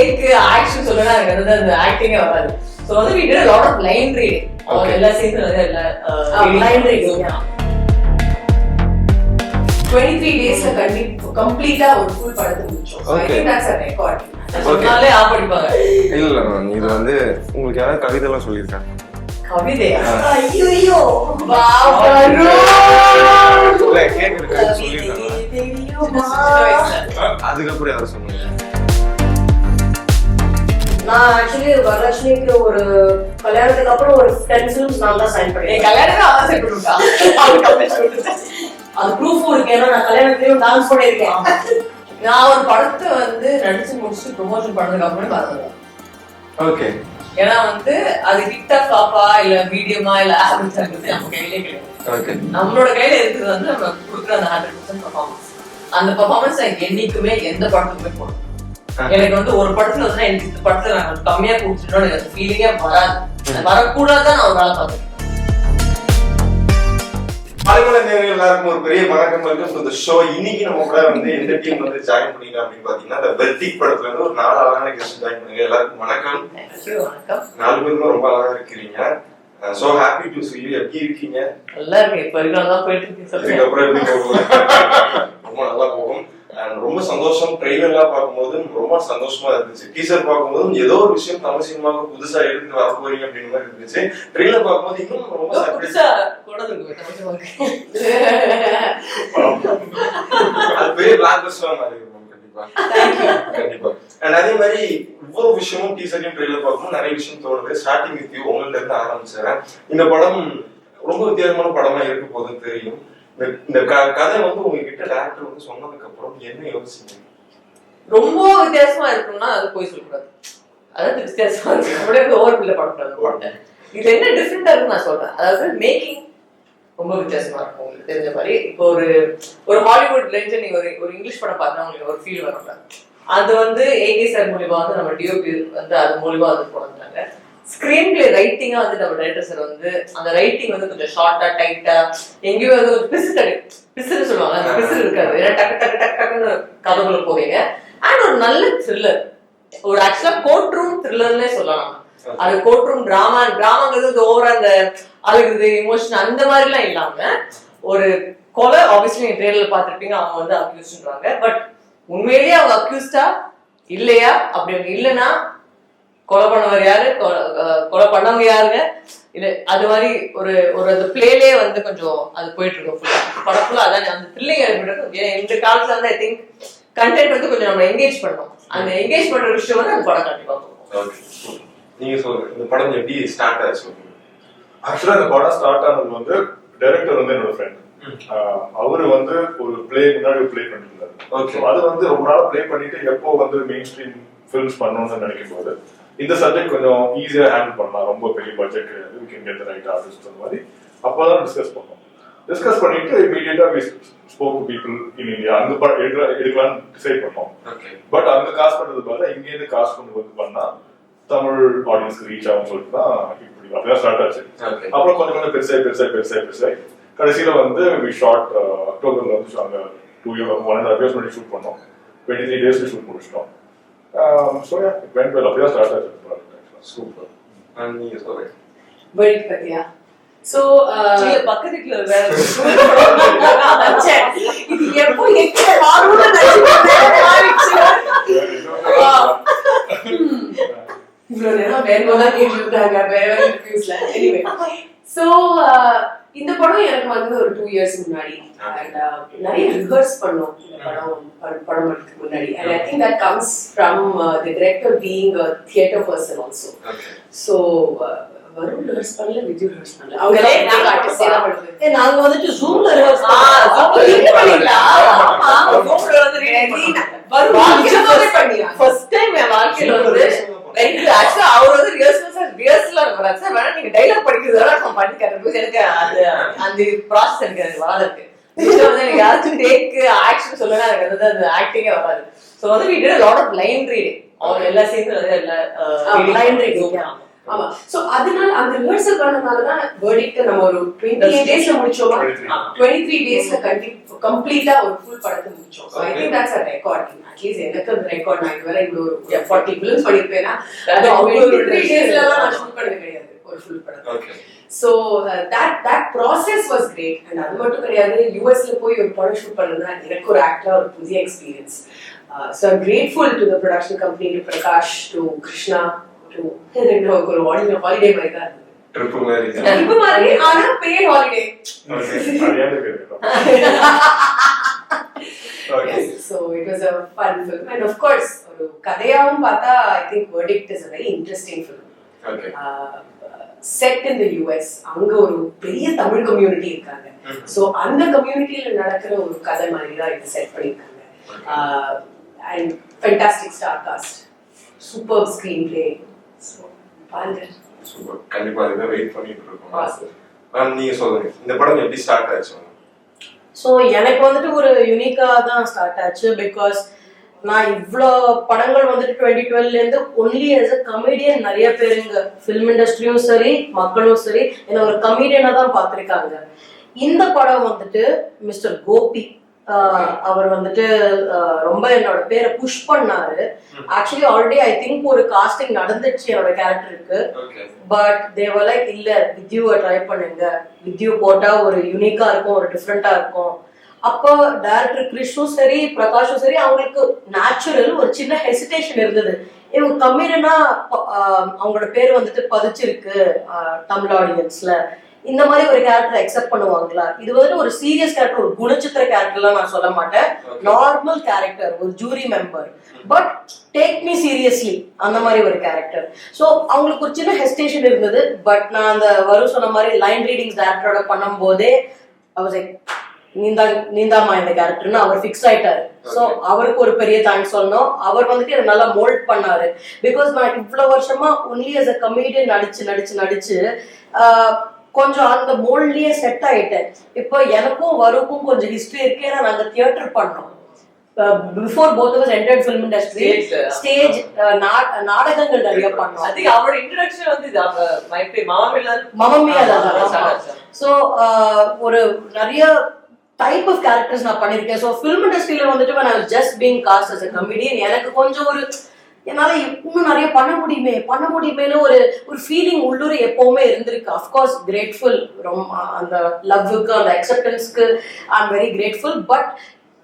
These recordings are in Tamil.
டேக் ஆக்ஷன் சொல்லுனா எனக்கு வந்து அந்த ஆக்டிங்கே வராது. ஸோ வந்து of line reading. Our Okay. எல்லா சீன்ஸும் வந்து எல்லா line reading, டுவெண்ட்டி த்ரீ டேஸ்ல கண்டி கம்ப்ளீட்டா ஒரு ஃபுல் படத்தை முடிச்சோம். ரெக்கார்ட். சொன்னாலே இல்ல மேம் இது வந்து உங்களுக்கு யாராவது கவிதை எல்லாம் சொல்லியிருக்காங்க? கவிதையா? ஐயோ வா அதுக்கப்புறம் யாரும் சொன்னாங்க? நான் ஆக்சுவலி வரலட்சுமிக்கு ஒரு கல்யாணத்துக்கு அப்புறம் ஒரு ஃபிலிம்ஸ் நான் தான் சைன் என் பண்ணேன் கல்யாணமே அவன் அது ப்ரூஃபும் இருக்கு. ஏன்னா நான் கல்யாணத்துலயும் டான்ஸ் பண்ணியிருக்கேன். நான் ஒரு படத்தை வந்து நடிச்சு முடிச்சுட்டு ப்ரொமோஷன் பண்ணதுக்கு அப்புறம் பார்த்தேன். ஓகே. ஏன்னா வந்து அது ஹிட்டா ஃபிளாப்பா இல்ல மீடியமா இல்ல ஆவரேஜ் நம்ம கையிலே கிடையாது. ஓகே. நம்மளோட கையில இருக்கிறது வந்து நம்ம கொடுக்குற அந்த ஹண்ட்ரட் பர்சன்ட் பர்ஃபார்மன்ஸ் அந்த பர்ஃபார்மன்ஸ் என்னைக்குமே எந்த படத்துக்குமே போடும் எனக்கு வந்து ஒரு படத்துல வந்து எனக்கு இந்த படத்துல நான் கம்மியா கொடுத்துட்டோம் எனக்கு அந்த ஃபீலிங்கே வராது. வரக்கூடாதான் நான் ஒரு வேலை பார்த்தேன் மலைமலை நேர்கள் எல்லாருக்கும் ஒரு பெரிய வணக்கம் வெல்கம் டு தி ஷோ இன்னைக்கு நம்ம கூட வந்து எந்த டீம் வந்து ஜாயின் பண்ணிக்கலாம் அப்படின்னு பாத்தீங்கன்னா இந்த வெர்டிக் படத்துல இருந்து ஒரு நாலு அழகான கெஸ்ட் ஜாயின் பண்ணுங்க. எல்லாருக்கும் வணக்கம். நாலு பேருமே ரொம்ப அழகா இருக்கிறீங்க. So happy to see you. எப்படி இருக்கீங்க? நல்லா இருக்கு இப்ப இருக்கிறதா போயிட்டு இருக்கு சொல்லுங்க இதுக்கப்புறம் எப்படி போகும் ரொம்ப நல்லா போகும் And ரொம்ப சந்தோஷம் ட்ரெயிலர்லாம் பார்க்கும்போது ரொம்ப சந்தோஷமா இருந்துச்சு. டீசர் பார்க்கும்போது ஏதோ ஒரு விஷயம் தமிழ் சினிமாவுக்கு புதுசா எடுத்து வர போறீங்க அப்படின்னு மாதிரி இருந்துச்சு. ட்ரெயிலர் பார்க்கும்போது இன்னும் ரொம்ப அது பெரிய பிளாக் பஸ்டரா மாறி இருக்கும் கண்டிப்பா. கண்டிப்பா. அண்ட் அதே மாதிரி ஒவ்வொரு விஷயமும் டீசரையும் ட்ரெயிலர் பார்க்கும்போது நிறைய விஷயம் தோணுது. ஸ்டார்டிங் வித் யூ உங்கள்ட்ட இருந்து ஆரம்பிச்சிடறேன் இந்த படம் ரொம்ப வித்தியாசமான படமா இருக்க போகுதுன்னு தெரியும். இந்த- க- கதை வந்து உங்ககிட்ட டேரக்டர் வந்து சொன்னதுக்கு அப்புறம் என்ன யோசிச்சீங்க? ரொம்ப வித்தியாசமா இருக்கும்னா அது போய் சொல்லக்கூடாது. அதாவது வித்தியாசமா இருக்கு அப்படியே ஓவர் பில்ல பண்ணக்கூடாது படத்தை இது என்ன டிஃப்ரெண்டா இருக்குன்னு நான் சொல்றேன். அதாவது மேக்கிங் ரொம்ப வித்தியாசமா இருக்கும். உங்களுக்கு தெரிஞ்ச மாதிரி. இப்போ ஒரு ஒரு ஹாலிவுட் ரேஞ்சு நீங்க ஒரு ஒரு இங்கிலீஷ் படம் பார்த்தா உங்களுக்கு ஒரு ஃபீல் வரல அது வந்து ஏகே சார் மூலியமா வந்து நம்ம டிஓபி வந்து அது மூலியமா வந்து போனது ஸ்கிரீன் பிளே ரைட்டிங்கா வந்து நம்ம டைரக்டர் சார் வந்து அந்த ரைட்டிங் வந்து கொஞ்சம் ஷார்ட்டா டைட்டா எங்கேயும் வந்து கொஞ்சம் பிசு கிடை பிசுன்னு சொல்லுவாங்க அந்த பிசு இருக்காது. ஏன்னா டக்கு டக்கு டக்கு டக்குன்னு கதைக்குள்ள போவீங்க. அண்ட் ஒரு நல்ல த்ரில்லர் ஒரு ஆக்சுவலா கோர்ட் ரூம் த்ரில்லர்னே சொல்லலாம். அது கோர்ட் ரூம் டிராமா டிராமாங்கிறது ஓவரா அந்த அழுகுது இமோஷன் அந்த மாதிரிலாம் இல்லாம ஒரு கொலை ஆப்வியஸ்லி நீங்க ட்ரெயிலர்ல பார்த்திருப்பீங்க அவங்க வந்து அக்யூஸ்ன்றாங்க பட் உண்மையிலேயே அவங்க அக்யூஸ்டா இல்லையா? அப்படி இல்லைன்னா கொலை பண்ணவர் யாரு? கொலை பண்ணவங்க யாருங்க? இல்ல அது மாதிரி ஒரு ஒரு அந்த பிளேலே வந்து கொஞ்சம் அது போயிட்டு இருக்கும் ஃபுல்லா படம் ஃபுல்லா அதான் அந்த த்ரில்லிங் ஏற்பட்டு இந்த காலத்துல வந்து ஐ திங்க் கண்டென்ட் வந்து கொஞ்சம் நம்ம என்கேஜ் பண்ணோம். அந்த என்கேஜ் பண்ற விஷயம் வந்து அந்த படம் கண்டிப்பா போகும். நீங்க சொல்லுங்க. இந்த படம் எப்படி ஸ்டார்ட் ஆச்சு? ஆக்சுவலா இந்த படம் ஸ்டார்ட் ஆனது வந்து டைரக்டர் வந்து என்னோட ஃப்ரெண்ட் அவரு வந்து ஒரு பிளே முன்னாடி ப்ளே. So அது வந்து ரொம்ப நாள் ப்ளே பண்ணிட்டு எப்போ வந்து மெயின் ஸ்ட்ரீம் ஃபில்ம்ஸ் பண்ணணும்னு நினைக்கும் போது இந்த சப்ஜெக்ட் கொஞ்சம் ஈஸியா ஹேண்டில் பண்ணலாம். ரொம்ப பெரிய பட்ஜெட் கிடையாது. We can get right artist அந்த மாதிரி. அப்போதான் டிஸ்கஸ் பண்ணோம் டிஸ்கஸ் பண்ணிட்டு immediately we spoke people in India அந்த எடுக்கலாம்னு டிசைட் பண்ணோம். பட் அங்க காசு பண்றது பதிலா இங்க இருந்து காசு கொண்டு வந்து பண்ணா தமிழ் ஆடியன்ஸ்க்கு ரீச் ஆகும் சொல்லிட்டு தான் இப்படி அப்படிதான் ஸ்டார்ட் ஆச்சு. அப்புறம் கொஞ்சம் கொஞ்சம் பெருசாகி பெருசாகி பெருசாகி பெருசாகி கடைசியில வந்து வி ஷார்ட் அக்டோபர்ல வந்து அங்க two year one and half years பண்ணி ஷூட் பண்ணோம். டுவெண்ட்டி த்ரீ டேஸ்ல ஷூட் முடிச்சிட்டோம். ஸோ வெண்ட் வெல் அப்படியே ஸ்டார்ட் ஆச்சு சூப்பர் அண்ட் நீங்க சொல்லுங்க வெயிட் பத்தியா சோ இல்ல பக்கத்து வீட்டுல வேற இது எப்போ எங்க மாறும்னு இவ்வளவு நேரம் வேற தான் கேட்டுருக்காங்க வேற வேற இன்டர்வியூஸ்ல எனிவே சோ இந்த படம் எனக்கு வந்தது ஒரு டூ இயர்ஸ் முன்னாடி. அண்ட் நிறைய ரிஹர்ஸ் பண்ணோம். இந்த படம் படம் வரதுக்கு முன்னாடி. And I think that comes from the director being a theatre person also so வரும் ரிஹர்ஸ் பண்ணல விஜய் ரிஹர்ஸ் பண்ணல. அவங்களே நாங்க ஆர்டிஸ்ட் வந்துட்டு ஜூம்ல ரிஹர்ஸ்? ஆமா, வந்து பண்ணோம். பண்ணியா? first time என் வாழ்க்கையில வந்து actually அவர் வந்து rehearsal ஆ வராது. வேணா நீங்க dialogue படிக்கிறது வேணா நான் பண்ணி தரேன். because எனக்கு அது அந்த process எனக்கு வராது. இதுல வந்து எனக்கு யாராச்சும் take, action சொல்லுங்க, எனக்கு வந்து வராது. So வந்து a lot of line reading. அவர் எல்லா வந்து reading, Zoom. yeah. ஆமா சோ அதனால அந்த ரிஹர்சல் பண்ணனால தான் வேர்டிக்ட் நம்ம ஒரு டுவெண்ட்டி எயிட் டேஸ்ல முடிச்சோமா 23. டுவெண்ட்டி த்ரீ டேஸ்ல கம்ப்ளீட்டா ஒரு ஃபுல் படத்தை முடிச்சோம் so I think that's a at least எனக்கு அந்த ரெக்கார்ட் நான் இதுவரை இவ்வளோ ஒரு ஃபார்ட்டி ஃபிலிம்ஸ் பண்ணிருப்பேன்னா அது டுவெண்ட்டி த்ரீ டேஸ்ல நான் ஷூட் பண்ணது கிடையாது ஒரு ஃபுல் படம். So that that process was great and அது மட்டும் கிடையாது யூஎஸ்ல போய் ஒரு படம் ஷூட் பண்ணதுனா எனக்கு ஒரு ஆக்டரா ஒரு புதிய experience so I'm grateful to the production company to Prakash to Krishna to ஒரு ஹாலிடே ஹாலிடே மாதிரி தான் இருந்தது. ட்ரிப் மாதிரி. ஆனா paid holiday okay so it was a fun film and of course ஒரு கதையாவும் பார்த்தா I think verdict is a very interesting film set in the US அங்க ஒரு பெரிய தமிழ் கம்யூனிட்டி இருக்காங்க. ஸோ அந்த கம்யூனிட்டியில நடக்கிற ஒரு கதை மாதிரி தான் இது செட் பண்ணியிருக்காங்க. And fantastic star cast super screen play பாருங்க. சூப்பர் கண்டிப்பா இதை வெயிட் பண்ணிட்டு இருக்கோம். மேம் நீங்க சொல்லுங்க. இந்த படம் எப்படி ஸ்டார்ட் ஆச்சு? ஸோ எனக்கு வந்துட்டு ஒரு யூனிக்காக தான் ஸ்டார்ட் ஆச்சு பிகாஸ் நான் இவ்வளோ படங்கள் வந்துட்டு டுவெண்ட்டி டுவெல்லேருந்து ஒன்லி ஆஸ் அ கமெடியன் நிறைய பேருங்க. ஃபிலிம் இண்டஸ்ட்ரியும் சரி மக்களும் சரி என்னை ஒரு கமெடியனாக தான் பார்த்துருக்காங்க. இந்த படம் வந்துட்டு மிஸ்டர் கோபி. அவர் வந்துட்டு ரொம்ப என்னோட பேரை புஷ் பண்ணாரு. ஆக்சுவலி ஆல்ரெடி ஐ திங்க் ஒரு காஸ்டிங் நடந்துச்சு என்னோட கேரக்டருக்கு பட் தேவர் லைக் இல்ல வித்யூவை ட்ரை பண்ணுங்க. வித்யூ போட்டா ஒரு யூனிக்கா இருக்கும் ஒரு டிஃப்ரெண்டா இருக்கும். அப்போ டேரக்டர் கிருஷ்ணும் சரி பிரகாஷும் சரி அவங்களுக்கு நேச்சுரல் ஒரு சின்ன ஹெசிடேஷன் இருந்தது. இவங்க கம்மினா அவங்களோட பேர் வந்துட்டு பதிச்சிருக்கு தமிழ் ஆடியன்ஸ்ல இந்த மாதிரி ஒரு கேரக்டர் அக்செப்ட் பண்ணுவாங்களா? இது வந்துட்டு ஒரு சீரியஸ் கேரக்டர் ஒரு குணச்சித்திர கேரக்டர்லாம் நான் சொல்ல மாட்டேன். நார்மல் கேரக்டர் ஒரு jury member but take me seriously அந்த மாதிரி ஒரு கேரக்டர் ஸோ அவங்களுக்கு ஒரு சின்ன ஹெஸ்டேஷன் இருந்தது. பட் நான் அந்த வரும் சொன்ன மாதிரி லைன் ரீடிங்ஸ் டேரக்டரோட பண்ணும்போதே நீந்தா நீந்தாமா இந்த கேரக்டர்னு அவர் ஃபிக்ஸ் ஆயிட்டாரு. ஸோ அவருக்கு ஒரு பெரிய தேங்க்ஸ் சொல்லணும் அவர் வந்துட்டு என்னை நல்லா மோல்ட் பண்ணாரு. பிகாஸ் நான் இவ்வளவு வருஷமா ஒன்லி as a கமெடியன் நடிச்சு நடிச்சு நடிச்சு கொஞ்சம் அந்த மோல்ட்லயே செட் ஆயிட்டேன். இப்போ எனக்கும் வருக்கும் கொஞ்சம் ஹிஸ்டரி இருக்கு ஏன்னா நாங்க தியேட்டர் பண்ணோம். Before both was entered film industry. Stage நாடகங்கள் நிறைய பண்ணோம். think அவரோட இன்ட்ரோடக்ஷன் வந்து இது அவங்க மைப்பே மாமில மமமியா ஆமா, ஸோ ஒரு நிறைய டைப் ஆஃப் கேரக்டர்ஸ் நான் பண்ணியிருக்கேன். ஸோ ஃபிலிம் இண்டஸ்ட்ரியில வந்துட்டு was just being cast as a comedian எனக்கு கொஞ்சம் ஒரு என்னால இன்னும் நிறைய பண்ண முடியுமே பண்ண முடியுமேனு ஒரு ஒரு ஃபீலிங் உள்ளூர் எப்பவுமே இருந்திருக்கு. அஃப்கோர்ஸ் கிரேட்ஃபுல் ரொம்ப அந்த லவ்வுக்கு அந்த அக்செப்டன்ஸ்க்கு I am very grateful but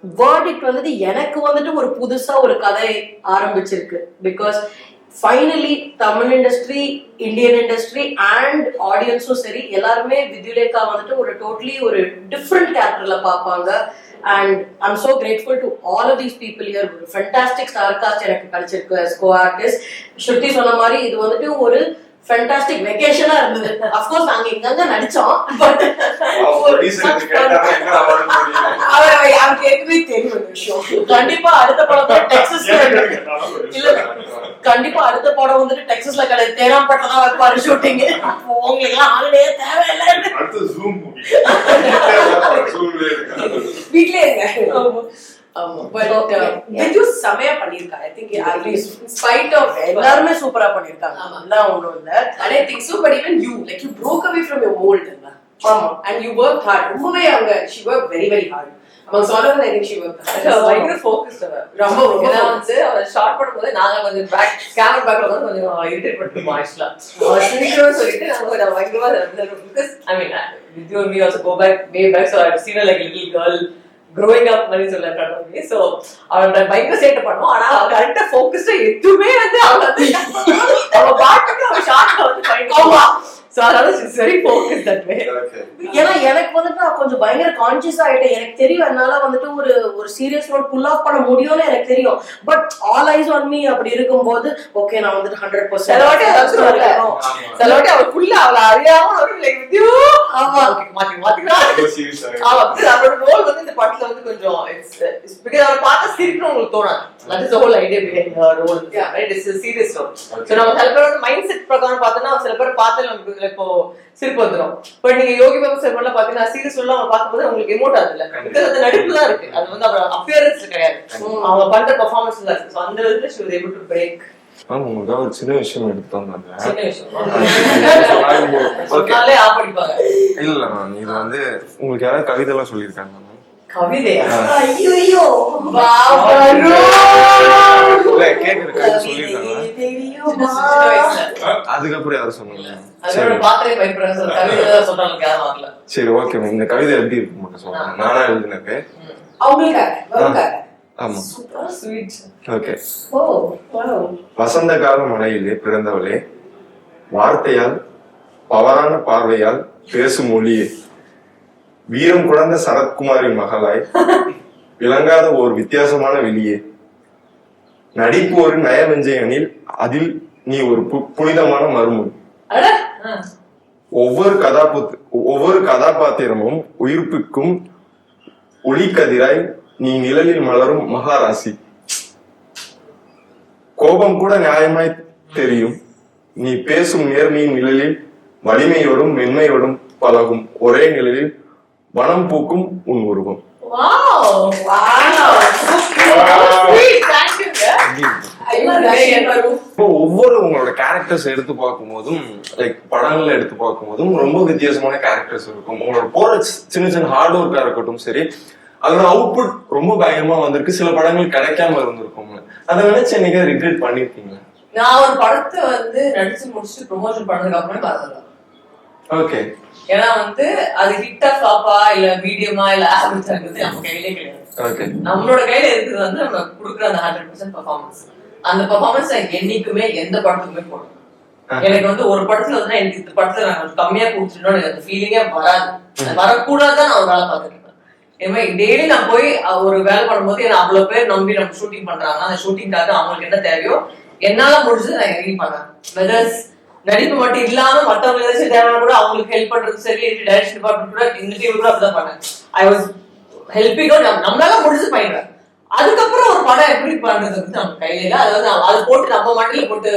verdict வந்துட்டு எனக்கு வந்துட்டு ஒரு புதுசா ஒரு கதை ஆரம்பிச்சிருக்கு. Because finally Tamil industry Indian industry and ஆடியன்ஸும் சரி எல்லாருமே வித்யுலேகா வந்துட்டு ஒரு டோட்டலி ஒரு டிஃப்ரெண்ட் கேரக்டர்ல பார்ப்பாங்க. and I'm so grateful to all of these people year ஒரு ஃபென்டாஸ்டிக் ஸ்டார் காஸ்ட் எனக்கு கிடைச்சிருக்கு ஸ்கோ ஆர்டிஸ்ட் ஸ்ருதி சொன்ன மாதிரி இது வந்துட்டு ஒரு ஃபென்டாஸ்டிக் வெக்கேஷனா இருந்தது. அஃப்கோர்ஸ் நாங்க இங்கங்க நடிச்சோம் பட் அவர் ஏற்கனவே தெரியும் விஷயம். கண்டிப்பா அடுத்த படம் ஏன் இல்ல. கண்டிப்பா அடுத்த படம் வந்துட்டு டெக்ஸஸ்ல கிடையாது. தேனாம்பேட்டை தான் வைப்பாரு ஷூட்டிங் உங்களுக்கு எல்லாம் ஆளுடைய தேவையில்லை. வீட்லயே இருங்க. பட். வித்யூ செமையா பண்ணிருக்கா ஐ திங்க் ஸ்பைட் ஆஃப் எல்லாருமே சூப்பரா பண்ணிருக்காங்க ஒண்ணும் இல்ல. Even you like you broke away from your mold இல்ல ஆமா. And you worked hard. ரொம்பவே அவங்க she worked very very hard. அவங்க சொன்னது I think she worked hard. பயங்கர ஃபோக்கஸ்ட் அவர் ரொம்ப, ஏன்னா. வந்து அவர் ஷார்ட் பண்ணும்போது நாங்க கொஞ்சம் பேக் கேமரா பேக்ல வந்து கொஞ்சம் இரிட்டேட் பண்ணிருப்போம் ஆக்சுவலா அவர் சிரிக்கணும்னு சொல்லிட்டு நாங்க பயங்கரமா I mean with you me also go back way back so I seen like little girl growing up மாதிரி சொல்ல கடவுள் ஸோ அவன் பயங்கர சேட்டை பண்ணுவோம். ஆனா அவ கரெக்டா ஃபோக்கஸ்டா எதுவுமே வந்து அவ வந்து அவ பாட்டுக்கு அவ ஷார்ட்ல வந்து பயங்கரமா ஸோ அதனால it's very focus that way. ஏன்னா எனக்கு வந்துட்டு நான் கொஞ்சம் பயங்கர கான்சியஸ் ஆயிட்டேன் எனக்கு தெரியும் என்னால வந்துட்டு ஒரு ஒரு சீரியஸ் ரோல் புல் ஆஃப் பண்ண முடியும்னு எனக்கு தெரியும் but all eyes on me அப்படி இருக்கும்போது ஓகே நான் வந்துட்டு ஹண்ட்ரட் சில வாட்டி அதான் சொல்லுவாங்க. ஆமா. சில வாட்டி அவளுக்குள்ள அவளை அறியாம அவரு. ஆமா. Okay, மாத்தி. ஆமா, because அவரோட role வந்து இந்த படத்துல வந்து கொஞ்சம் because அவரை பார்த்தா சிரிக்கணும்னு உங்களுக்கு தோணாது. That is the whole idea behind her role. Yeah. Right? It's a serious role. Okay. So நம்ம சில பேர் வந்து mindset பிரகாரம் பார்த்தோம்னா சில பேர் பார்த்து நமக்கு இப்போ சிரிப்பு வந்துரும். பட் நீங்க யோகி பாபு சார் எல்லாம் பாத்தீங்கன்னா சீரியஸ் எல்லாம் அவங்க பார்க்கும்போது உங்களுக்கு எமோட் கண்டிப்பா. Because அது நடிப்பு தான் இருக்கு. அது வந்து அவர் அப்பியரன்ஸ் கிடையாது. அவங்க பண்ற பெர்ஃபார்மன்ஸ் தான் இருக்கு. ஸோ அந்த விதத்துல she was able to break. Ma'am உங்களுக்காக ஒரு சின்ன விஷயம் எடுத்து வந்தாங்க சின்ன விஷயம். ஓகே சொன்னாலே ஆ படிப்பாங்க இல்ல மேம் இது வந்து உங்களுக்கு யாராவது கவிதை எல்லாம் சொல்லியிருக்காங்க மேம் கவிதையா ஐயோ இல்ல அதுக்கப்புறம் யாரும் சொன்னாங்க சரி ஓகே இந்த கவிதை எப்படி இருக்கு மட்டும் சொல்லுங்க. நானா எழுதினது. வசந்த கால மலையிலே பிறந்தவளே வார்த்தையால் பவரான பார்வையால் பேசும் மொழியே வீரம் குழந்த சரத்குமாரின் மகளாய் விளங்காத ஒரு வித்தியாசமான வெளியே. நடிப்பு ஒரு நயவெஞ்சையனில் அதில் நீ ஒரு புனிதமான ஆ. ஒவ்வொரு கதாபாத் ஒவ்வொரு கதாபாத்திரமும் உயிர்ப்பிக்கும் ஒளிக்கதிராய் நீ நிழலில் மலரும் மகாராசி. கோபம் கூட நியாயமாய் தெரியும். நீ பேசும் நேர்மையின் நிழலில் வலிமையோடும் மென்மையோடும் பழகும். ஒரே நிழலில் வனம் பூக்கும் உன் உருவம். ஒவ்வொரு உங்களோட கேரக்டர்ஸ் எடுத்து பார்க்கும்போதும் லைக் படங்கள்ல எடுத்து பார்க்கும்போதும் ரொம்ப வித்தியாசமான கேரக்டர்ஸ் இருக்கும். உங்களோட போற சின்ன சின்ன ஹார்ட் ஒர்க்கா இருக்கட்டும் சரி. அதோட அவுட்புட் ரொம்ப பயங்கரமா வந்திருக்கு. சில படங்கள் கிடைக்காம இருந்திருக்கும். அதை நினைச்சு என்னைக்கு ரிக்ரெட் பண்ணிருக்கீங்களா? நான் ஒரு படத்தை வந்து நடிச்சு முடிச்சுட்டு ப்ரொமோஷன் பண்ணதுக்கு அப்புறம் பார்த்தது ஓகே ஏன்னா வந்து அது ஹிட்டா ஃபிளாப்பா இல்ல மீடியமா இல்ல ஆவரேஜ் ஆகுறது நம்ம கையிலே கிடையாது. ஓகே நம்மளோட கையில இருக்கிறது வந்து நம்ம கொடுக்குற அந்த ஹண்ட்ரட் பர்சன்ட் பர்ஃபார்மன்ஸ் அந்த பர்ஃபார்மன்ஸ் என்னைக்குமே எந்த படத்துக்குமே போடும் எனக்கு வந்து ஒரு படத்துல வந்து எனக்கு இந்த படத்துல நான் கம்மியா கொடுத்துட்டோம் எனக்கு அந்த ஃபீலிங்கே வராது. அது வரக்கூடாதான் நான் ஒரு வேலை ஏன்னா டெய்லி நான் போய் ஒரு வேலை பண்ணும்போது என்ன அவ்வளவு பேர் நம்பி நம்ம ஷூட்டிங் பண்றாங்க. அந்த ஷூட்டிங்காக அவங்களுக்கு என்ன தேவையோ என்னால முடிஞ்சது நான் இறங்கி பண்ணேன். வெதர்ஸ் நடிப்பு மட்டும் இல்லாம மத்தவங்க ஏதாச்சும் தேவையான கூட அவங்களுக்கு ஹெல்ப் பண்றது சரி டைரக்ஷன் டிபார்ட்மெண்ட் கூட இந்த டீம் கூட அப்படிதான் பண்ணேன். ஐ வாஸ் ஹெல்பிங் நம்மளால முடிஞ்சு பண்ணிடுறேன் அதுக்கப்புறம் ஒரு படம் எப்படி பண்றது வந்து நம்ம கையில இல்ல. அதாவது அது போட்டு நம்ம மண்டியில போட்டு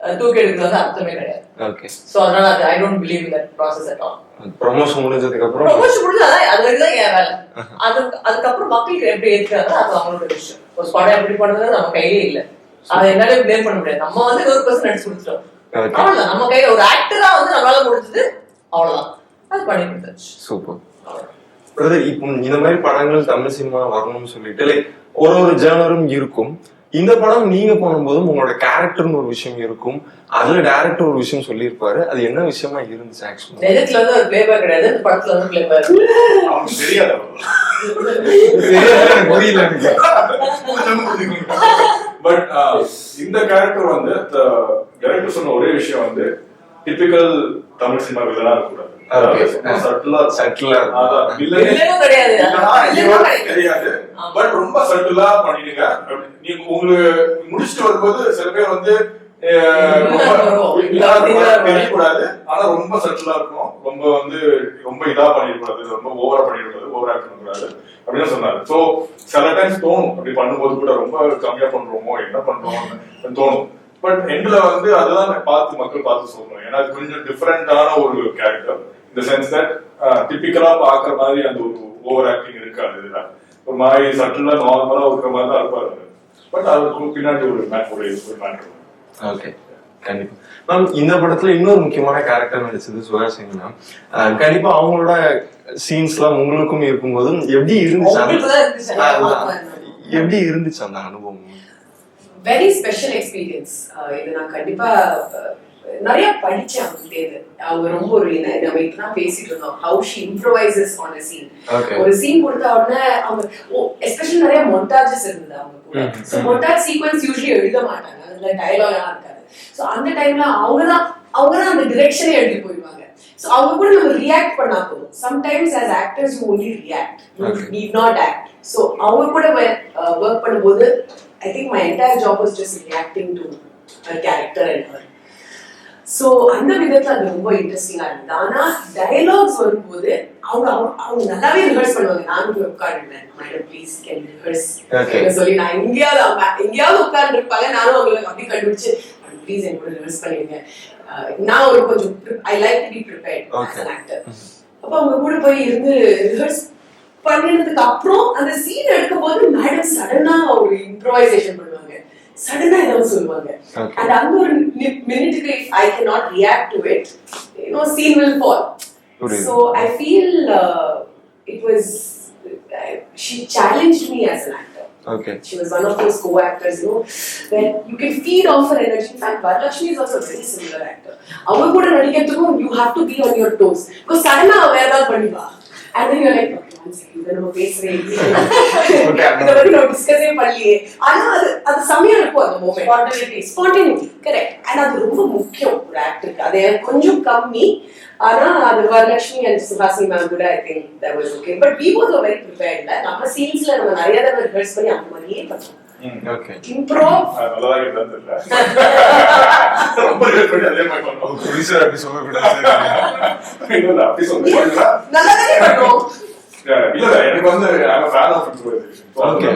தூக்கி எடுக்கிறது அர்த்தமே கிடையாது. ஓகே சோ அதனால அது I don't believe in that process at all promotion முடிஞ்சதுக்கு அப்புறம் ப்ரொமோஷன் முடிஞ்சு அதான் அது வரைக்கும் தான் என் வேலை. அது அதுக்கப்புறம் மக்களுக்கு எப்படி ஏத்துக்கிறாங்க அது அவங்களோட விஷயம் ஒரு படம் எப்படி பண்றது நம்ம கையிலே இல்ல. அதை என்னால பிளேம் பண்ண முடியாது. நம்ம வந்து ஒரு பர்சன் நடிச்சு அவ்வளவுதான். நம்ம கையில ஒரு ஆக்டரா வந்து நம்மளால முடிஞ்சது அவ்வளவுதான். அது பண்ணி கொடுத்தாச்சு. சூப்பர் பிரதர் இப்போ இந்த மாதிரி படங்கள் தமிழ் சினிமா வரணும்னு சொல்லிட்டு லைக் ஒரு ஒரு ஜேனரும் இருக்கும். இந்த படம் நீங்க பண்ணும்போதும் உங்களோட கேரக்டர்னு ஒரு விஷயம் இருக்கும். அதுல டேரக்டர் ஒரு விஷயம் சொல்லியிருப்பாரு. அது என்ன விஷயமா இருந்துச்சு ஆக்சுவலா நிஜத்துல வந்து ஒரு பிளேபேக் கிடையாது. படத்துல வந்து பிளேபேக் அவனுக்கு தெரியாது. புரியல பட் இந்த கேரக்டர் வந்து டைரக்டர் சொன்ன ஒரே விஷயம் வந்து டிபிக்கல் தமிழ் சினிமா வில்லனா இருக்கக்கூடாது. பட் ரொம்ப சட்டிலா பண்ணிடுங்க. நீங்க உங்களுக்கு முடிச்சுட்டு வரும்போது சில பேர் வந்து. தெரியக்கூடாது. ஆனா ரொம்ப சட்டிலா இருக்கும். ரொம்ப வந்து ரொம்ப இதா பண்ணிடக்கூடாது. ரொம்ப ஓவரா பண்ணிடக்கூடாது. ஓவர் பண்ணக்கூடாது. அப்படின்னு சொன்னாரு. சோ சில டைம்ஸ் தோணும். அப்படி பண்ணும்போது கூட ரொம்ப கம்மியா பண்றோமோ என்ன பண்றோம் தோணும். பட் எண்ட்ல வந்து அதுதான் பார்த்து மக்கள் பார்த்து சொல்லணும். ஏன்னா அது கொஞ்சம் டிஃப்ரெண்டான ஒரு கேரக்டர் இந்த சென்ஸ் தட் டிபிக்கலா பாக்குற மாதிரி அந்த ஒரு ஓவர் ஆக்டிங் இருக்காது ஒரு மாதிரி சட்டிலா நார்மலா இருக்கிற மாதிரி தான் இருப்பாரு பட் அதுக்கு பின்னாடி ஒரு ஒரு மேட்டர் ஓகே கண்டிப்பா. மேம் இந்த படத்துல இன்னொரு முக்கியமான கேரக்டர் நடிச்சது சுரா சிங் மேம் அஹ் கண்டிப்பா அவங்களோட சீன்ஸ்லாம் உங்களுக்கும் இருக்கும்போது எப்படி இருந்துச்சு. எப்படி இருந்துச்சு அந்த அனுபவம்? வெரி ஸ்பெஷல் எக்ஸ்பீரியன்ஸ் இது நான் கண்டிப்பா நிறைய படிச்சேன் அவங்க அவங்க ரொம்ப ஒரு நம்ம இப்பதான் பேசிட்டு இருந்தோம். How she improvises on a scene ஒரு சீன் கொடுத்த உடனே அவங்க எஸ்பெஷலி நிறைய மொண்டாஜஸ் இருந்தது அவங்க கூட. ஸோ மொண்டாஜ் சீக்வன்ஸ் யூஸ்வலி எழுத மாட்டாங்க. அதுல டயலாக் எல்லாம் இருக்காது. ஸோ அந்த டைம்ல அவங்க தான் அவங்க தான் அந்த டிரெக்ஷனே எழுதி போயிடுவாங்க. ஸோ அவங்க கூட நம்ம ரியாக்ட் பண்ணா போதும். Sometimes as actors you only react. Need not act so அவங்க கூட ஒர்க் பண்ணும்போது I think my entire job was just reacting to character and her so அந்த விதத்துல அது ரொம்ப இன்ட்ரெஸ்டிங்கா இருந்தது. ஆனா டயலாக்ஸ் வரும்போது அவங்க அவங்க நல்லாவே ரிஹர்ஸ் பண்ணுவாங்க. நானும் போய் உட்காருந்தேன் மேடம் ப்ளீஸ் கேன் ரிஹர்ஸ். சொல்லி நான் எங்கேயாவது எங்கேயாவது உட்கார்ந்து இருப்பாங்க நானும் அவங்களுக்கு அப்படி கண்டுபிடிச்சு ப்ளீஸ் என் கூட ரிஹர்ஸ் பண்ணிடுங்க. நான் ஒரு கொஞ்சம் I like to be prepared Okay. Actor அப்ப அவங்க கூட போய் இருந்து ரிஹர்ஸ் பண்ணினதுக்கு அப்புறம் அந்த சீன் எடுக்கும் போது மேடம் சடனா ஒரு இம்ப்ரோவைசேஷன் சடனா ஏதாவது சொல்லுவாங்க Okay. அண்ட் அந்த ஒரு மினிட்டுக்கு I can not react to it you know scene will fall புரியுது. So I feel it was she challenge me as an actor okay She was one of those co-actors, you know, where you can feed off her energy. In fact, Varalakshmi is also a very similar actor. அவங்க கூட நடிக்கிறதுக்கும் you have to be on your toes. Because suddenly அவ வேற ஏதாவது பண்ணிப்பா. And then you're like, okay, one second, இதை நம்ம பேசவே இல்லையே. Okay. இதை பத்தி நம்ம டிஸ்கஸே பண்ணலையே. ஆனா அது அது செம்மையா இருக்கும் அந்த moment. Spontaneity. Spontaneity, correct. And அது ரொம்ப முக்கியம் ஒரு ஆக்டருக்கு. அது கொஞ்சம் கம்மி. ஆனா அது வரலட்சுமி அண்ட் சுஹாசினி மேம் கூட I think that was okay but we was very ப்ரிப்பேர்ட்ல நம்ம சீன்ஸ்ல நம்ம நிறைய தடவை ரிஹர்ஸ் பண்ணி அந்த மாதிரியே பண்ணோம் ஓகே இம்ப்ரோவ் நல்லதா இருந்தா தெரியல ரொம்ப ரிலேட் பண்ணி அதே மாதிரி பண்ணோம் ப்ரொடியூசர் அப்படி சொல்லக்கூடாது இல்ல இல்ல அப்படி சொல்றீங்களா நல்லா தானே பண்ணோம் இல்ல இல்ல எனக்கு வந்து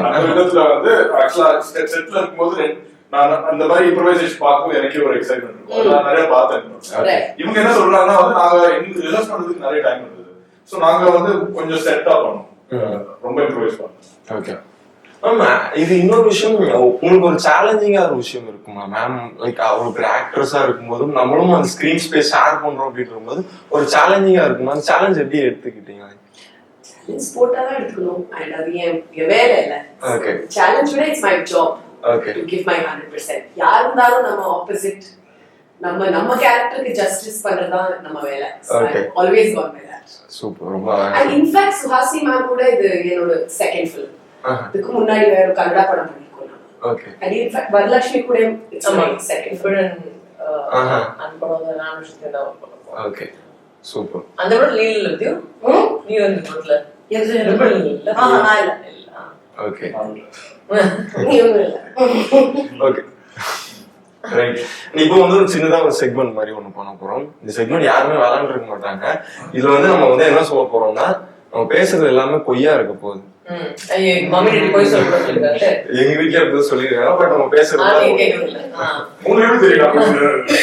அந்த விதத்துல வந்து ஆக்சுவலா செட்ல இருக்கும்போது நான் அந்த மாதிரி இம்ப்ரோவைசேஷன் பார்க்கும்போது எனக்கே ஒரு எக்ஸைட்மெண்ட் இருக்கும். நான் நிறைய பார்த்தேன். இவங்க என்ன சொல்றாங்கன்னா வந்து நாங்க எங்களுக்கு ரிலர்ஸ் பண்றதுக்கு நிறைய டைம் இருந்தது சோ நாங்க வந்து கொஞ்சம் செட்டா பண்ணோம். ரொம்ப இம்ப்ரோவைஸ் பண்ணோம். ஓகே மேம் இது இன்னொரு விஷயம் உங்களுக்கு ஒரு சேலஞ்சிங்கா ஒரு விஷயம் இருக்குமா மேம் லைக் அவ்வளவு பெரிய ஆக்ட்ரஸா இருக்கும்போதும் நம்மளும் அந்த ஸ்கிரீன் ஸ்பேஸ் ஷேர் பண்றோம் அப்படின்ற போது ஒரு சேலஞ்சிங்கா இருக்குமா? அந்த சேலஞ்ச் எப்படி எடுத்துக்கிட்டீங்க? ஸ்போர்ட்டா தான் எடுத்துக்கணும் அண்ட் அது என் என் வேலை இல்ல. சேலஞ்ச் விட it's my job okay to give my hundred percent யார் இருந்தாலும் நம்ம ஆப்போசிட் நம்ம நம்ம கேரக்டருக்கு ஜஸ்டிஸ் பண்றதுதான் நம்ம வேலை. ஆல்வேஸ் பை தட் சூப்பர் ரொம்ப and in fact Suhasini ma'am கூட இது என்னோட செகண்ட் ஃபிலிம் இதுக்கு முன்னாடி வேற ஒரு கன்னடா படம் பண்ணிருக்கோம் நம்ம ஓகே அண்ட் இன்ஃபேக்ட் வரலட்சுமி கூட செகண்ட் ஆஹா. அந்த படம் நான். ஓகே சூப்பர் அந்த படம் லீல் இருந்தியோ நீ வந்து படத்துல. ஓகே ஓகே ரைட் இப்போ வந்து ஒரு சின்னதா ஒரு செக்மெண்ட் மாதிரி ஒண்ணு பண்ண போறோம். இந்த செக்மெண்ட் யாருமே விளாண்டு இருக்க மாட்டாங்க. இதுல வந்து நம்ம வந்து என்ன சொல்ல போறோம்னா நம்ம பேசுறது எல்லாமே பொய்யா இருக்க போகுது. ம். ஐயோ, எங்க வீட்ல அப்படி சொல்லிருக்காங்க பட் நம்ம பேசுறது. உங்களுக்கு தெரியும்?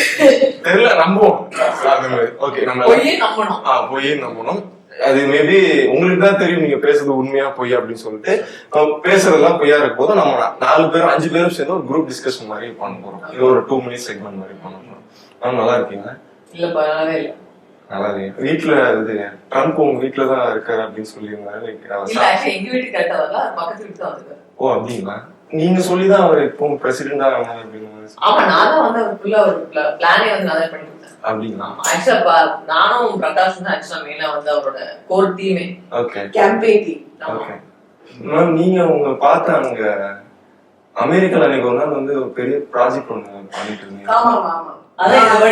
தெரியல நம்புவோம். அது மாதிரி ஓகே நம்ம பொய்யே நம்பணும். ஆ பொய்யே நம்பணும். அது மேபி உங்களுக்கு தான் தெரியும் நீங்க பேசுறது உண்மையா பொய் அப்படின்னு சொல்லிட்டு. பேசுறதெல்லாம் பொய்யா இருக்கும் போது நம்ம நாலு பேரும் அஞ்சு பேரும் சேர்ந்து ஒரு குரூப் டிஸ்கஷன் மாதிரி பண்ண போறோம். இது ஒரு டூ மினிட்ஸ் செக்மெண்ட் மாதிரி பண்ண போறோம். நல்லா இருக்கீங்க இல்லப்பா நல்லாவே இல்ல. நல்லா இருக்கு வீட்டுல இது ட்ரம்ப் உங்க வீட்டுல தான் இருக்காரு அப்படின்னு சொல்லியிருந்தாரு. Like, அவர் இல்ல actually எங்க வீட்டுக்கு கரெக்டா வரல. அது பக்கத்து வீட்டுக்கு தான் வந்திருக்காரு. ஓ அப்படிங்களா? நீங்க சொல்லிதான் அவர் இப்போ பிரசிடென்டா ஆனாரு அப்படின்னு ஆமா நான் தான் வந்து அவர் ஃபுல்லா ஒரு பிளானே வந்து நான் தான் பண்ணி கொடுத்தேன் அப்படிங்களா? ஆக்சுவலா நானும் பிரகாஷ் தான் ஆக்சுவலா மெயினா வந்து அவரோட கோர் டீமே okay campaign team okay ma'am நீங்க உங்க பார்த்த அங்க அமெரிக்கால அன்னைக்கு ஒரு நாள் வந்து ஒரு பெரிய ப்ராஜெக்ட் பண்ணிட்டு இருந்தீங்க. ஆமா ஆமா அதான் நான்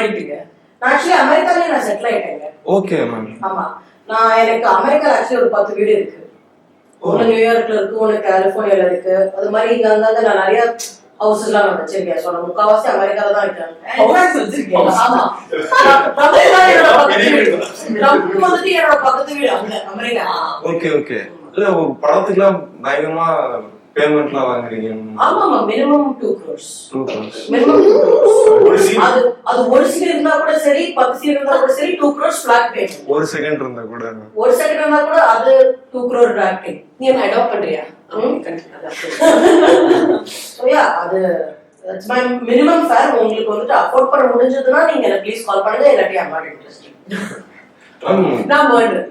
ஆக்சுவலி அமெரிக்காலயே நான் செட்டில் ஆயிட்டேங்க. ஓகே மேம் ஆமா. நான் எனக்கு அமெரிக்கால ஆக்சுவலி ஒரு பத்து வீடு இருக்கு. ஒண்ணு நியூயார்க்ல இருக்கு ஒண்ணு கலிபோர்னியால இருக்கு. அது மாதிரி இங்க அங்கங்க நான் நிறைய நான் வச்சிருக்கேன். நான் முக்காவாசி அமெரிக்கால தான் ஆமா. ட்ரம்ப் என்னோட பக்கத்து வீடு. ட்ரம்ப் வந்துட்டு என்னோட பக்கத்து வீடு அங்க அமெரிக்கா. Okay okay. இல்ல ஒரு படத்துக்குலாம் பயங்கரமா பேமெண்ட்லாம் வாங்குறீங்க. ஆமா ஆமா. Minimum two crores two crores minimum அது அது ஒரு சீன் இருந்தா கூட சரி பத்து சீன் இருந்தா கூட சரி டூ க்ரோர்ஸ் ஃபிளாட் பேமெண்ட் ஒரு செகண்ட் இருந்தா கூட. ஒரு செகண்ட் இருந்தா கூட அது டூ க்ரோர் ஆக்டிங் நீ என்ன அடாப்ட் பண்றியா? அது தட்ஸ் மை மினிமம் ஃபேர் உங்களுக்கு வந்துட்டு அஃபோர்ட் பண்ண முடிஞ்சதுன்னா நீங்க எனக்கு ப்ளீஸ் கால் பண்ணுங்க இல்லாட்டி நாட் இன்ட்ரெஸ்டட் மேம் நான் மர்டர்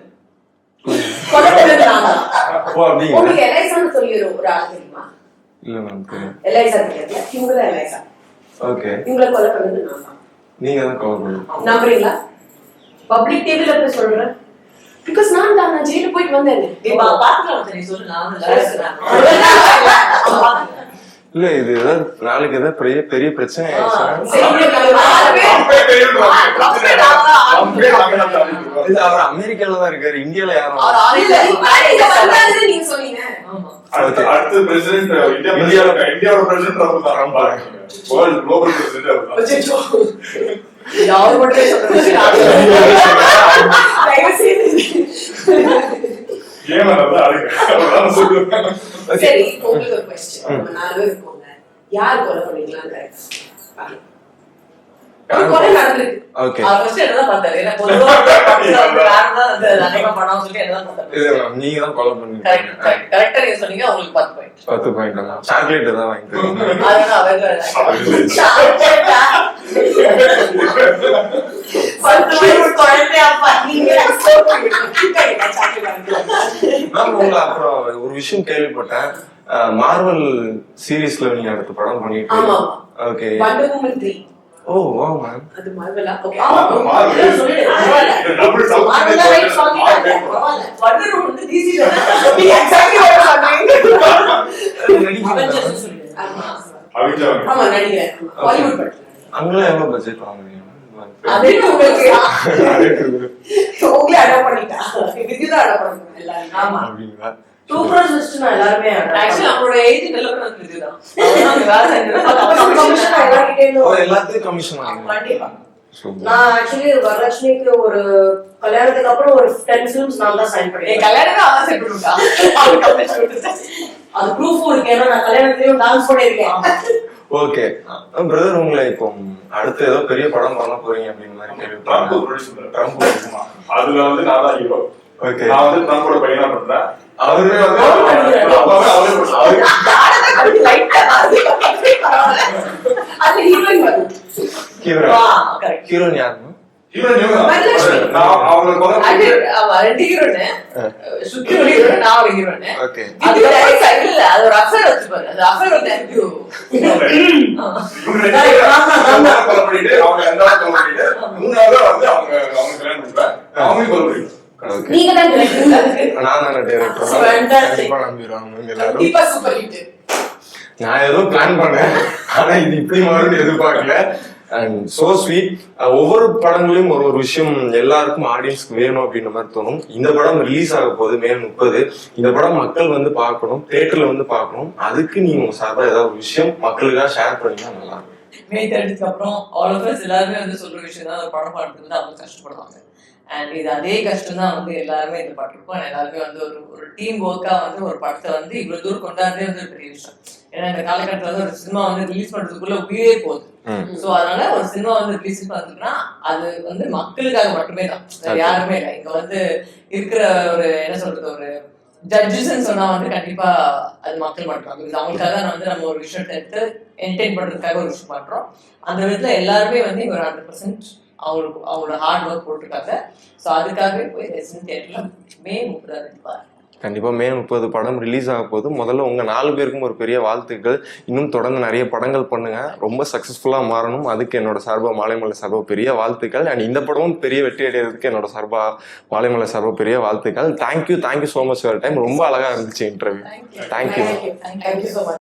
உங்களுக்கு எலைசான்னு சொல்லி ஒரு ஆள் தெரியுமா? இல்ல மேம் எலைசா தெரியாது. இவங்க தான் எலைசா ஓகே இவங்களை கொலை பண்ணது நான் தான். நீங்க தான் கவர் பண்ணுங்க நம்புறீங்களா? பப்ளிக் டேபிள்ல போய் சொல்றேன். பிகாஸ் நான் தான் நான் ஜெயிலுக்கு போயிட்டு வந்தேன். இல்ல இது ஏதாவது நாளைக்கு ஏதாவது பெரிய பெரிய பிரச்சனை அவர் அமெரிக்கால தான் இருக்காரு இந்தியால யாரும். அடுத்த அடுத்த பிரசிடென்ட் இந்தியா இந்தியாவோட- இந்தியாவோட பிரசிடென்ட் அவர் தான். வேர்ல்ட் குளோபல் பிரசிடென்ட் அவர் தான். சரி உங்களுக்கு ஒரு கொஸ்டின் நம்ம நாலு பேர் இருக்கோங்க யார் கொலை பண்ணீங்களான்னு நீங்க தான் கரெக்டா நீங்க சொன்னீங்க உங்களுக்கு பத்து பாயிண்ட் பாயிண்ட் சாக்லேட் தான் அப்புறம் ஒரு விஷயம் கேள்விப்பட்டேன். மார்வல் சீரீஸ்ல நீங்க அடுத்த படம் பண்ணிட்டு. ஓகே ஓ வா மேம் அது மார்வலா. சொல்லிட்டாங்க. வண்டர் வந்து டிசி எக்ஸாக்ட்லி. ஆமா. ஆமா நடிகர் படத்துல. எவ்வளவு பட்ஜெட் அது உங்களுக்கு அடாப்ட் பண்ணிட்டா. அடாப்ட் பண்ணுங்க எல்லாரும் ஆமா. அப்படிங்களா? எல்லாருமே ஆக்சுவலி அவங்களோட ஏஜ் டெவலப்மெண்ட் இதுதான். எல்லாத்துக்கும் கமிஷன் கண்டிப்பா. நான் ஆக்சுவலி வரலட்சுமிக்கு ஒரு கல்யாணத்துக்கு அப்புறம் ஒரு டென் ஃபிலிம்ஸ் நான் தான் சைன் என் பண்ணிருக்கேன் கல்யாணமே அவன் செட் பண்ணிட்டா அது ப்ரூஃபும் இருக்கு. ஏன்னா நான் கல்யாணத்துலயும் டான்ஸ் பண்ணிருக்கேன். ஓகே பிரதர் உங்களை இப்போ அடுத்து ஏதோ பெரிய படம் பண்ண போறீங்க அப்படின்னு மாதிரி அதுல வந்து நான் தான் ஹீரோ ஓகே நான் வந்து ட்ரம்போட பையனா பண்றேன் அவருமே ஹீரோயின். யாருமா hero டேரக்டர் நான் ஏதோ பிளான் பண்ணேன். ஆனா இது இப்படி மாறும்னு எதிர்பார்க்கல. அண்ட் சோ ஸ்வீட் ஒவ்வொரு படங்களையும் ஒரு ஒரு விஷயம் எல்லாருக்கும் ஆடியன்ஸ்க்கு வேணும் அப்படின்ற மாதிரி தோணும். இந்த படம் ரிலீஸ் ஆக போகுது மே முப்பது. இந்த படம் மக்கள் வந்து பார்க்கணும் தேட்டர்ல வந்து பார்க்கணும். அதுக்கு நீங்க உங்க சார்பா ஏதாவது ஒரு விஷயம் மக்களுக்காக ஷேர் பண்ணீங்கன்னா நல்லா இருக்கும். மே தேர்ட்டிக்கு அப்புறம் ஆல் ஆஃப் எல்லாருமே வந்து சொல்ற விஷயம் தான் படம் பாடுறது வந்து அவங்க கஷ்டப்படுவாங்க. அண்ட் இது அதே கஷ்டம் தான் வந்து எல்லாருமே இந்த பட்டிருப்போம் எல்லாருமே வந்து ஒரு ஒரு டீம் ஒர்க்கா வந்து ஒரு படத்தை வந்து இவ்வளவு தூரம் கொண்டாடுறதே வந்து ஒரு பெரிய விஷயம். ஏன்னா இந்த காலகட்டத்தில் வந்து ஒரு சினிமா வந்து ரிலீஸ் பண்றதுக்குள்ள உயிரே போகுது. சோ அதனால ஒரு சினிமா வந்து ரிலீஸ் பண்றதுன்னா அது வந்து மக்களுக்காக மட்டுமே தான் யாருமே இல்லை. இங்க வந்து இருக்கிற ஒரு என்ன சொல்றது ஒரு ஜட்ஜஸ் சொன்னா வந்து கண்டிப்பா அது மக்கள் மட்டும் பிகாஸ் அவங்களுக்காக வந்து நம்ம ஒரு விஷயத்தை எடுத்து என்டர்டைன் பண்றதுக்காக ஒரு விஷயம் பண்றோம். அந்த விதத்துல எல்லாருமே வந்து ஒரு ஹண்ட்ரட் பர்சன்ட் அவங்களுக்கு அவங்களோட ஹார்ட் ஒர்க் போட்டிருக்காங்க. ஸோ அதுக்காகவே போய் ரெசிடென்ட் தியேட்டர்ல மே முப்பதாம் தேதி பாருங்க. கண்டிப்பா மே முப்பது படம் ரிலீஸ் ஆக போகுது. முதல்ல உங்க நாலு பேருக்கும் ஒரு பெரிய வாழ்த்துக்கள். இன்னும் தொடர்ந்து நிறைய படங்கள் பண்ணுங்க. ரொம்ப சக்சஸ்ஃபுல்லா மாறணும். அதுக்கு என்னோட சார்பா மாலைமலை சார்பா பெரிய வாழ்த்துக்கள். அண்ட் இந்த படமும் பெரிய வெற்றி அடைகிறதுக்கு என்னோட சார்பா மாலைமலை சார்பா பெரிய வாழ்த்துக்கள். Thank you thank you so much time ரொம்ப அழகா இருந்துச்சு இன்டர்வியூ தேங்க்யூ